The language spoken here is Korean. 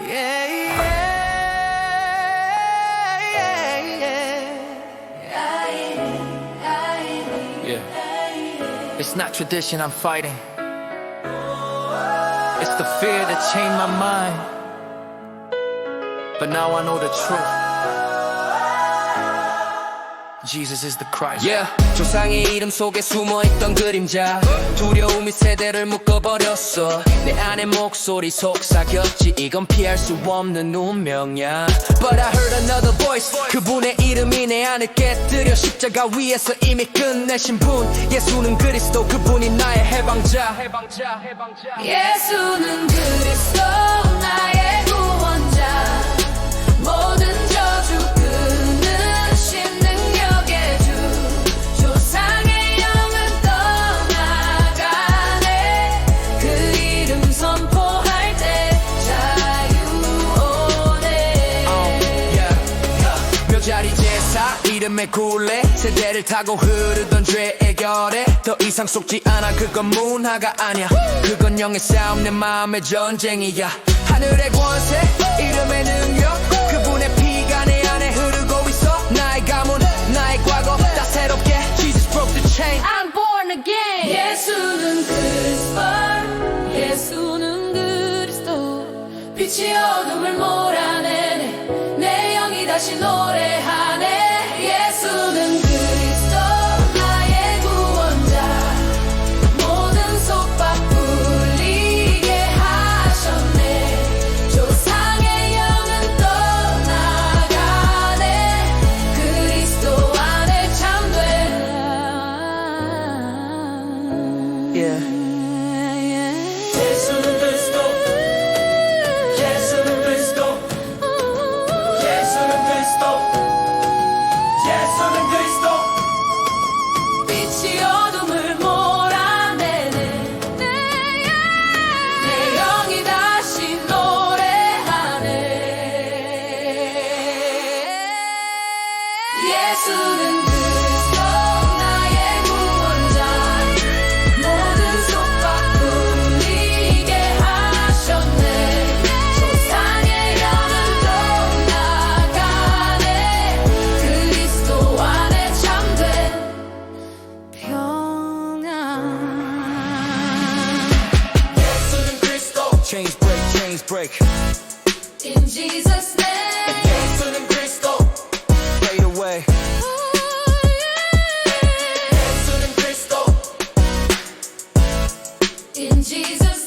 Yeah, yeah, yeah, yeah. It's not tradition I'm fighting. It's the fear that changed my mind. But now I know the truth. Jesus is the Christ. Yeah, 조상의 이름 속에 숨어있던 그림자. 두려움이 세대를 묶어버렸어. 내 안의 목소리 속삭였지. 이건 피할 수 없는 운명이야. But I heard another voice. 그분의 이름이 내 안을 깨뜨려 십자가 위에서 이미 끝내신 분. 예수는 그리스도 그분이 나의 해방자. 예수는 그리스도 이름의 굴레. 세대를 타고 흐르던 죄의 결에 더 이상 속지 않아. 그건 문화가 아니야. 그건 영의 싸움 내 마음의 전쟁이야. 하늘의 권세 이름의 능력. 그분의 피가 내 안에 흐르고 있어. 나의 가문 나의 과거. 다 새롭게 Jesus broke the chain. I'm born again. 예수는 그리스도 예수는 그리스도. 빛이 어둠을 몰아내네. 내 영이 다시 노래 break In Jesus name in Jesus.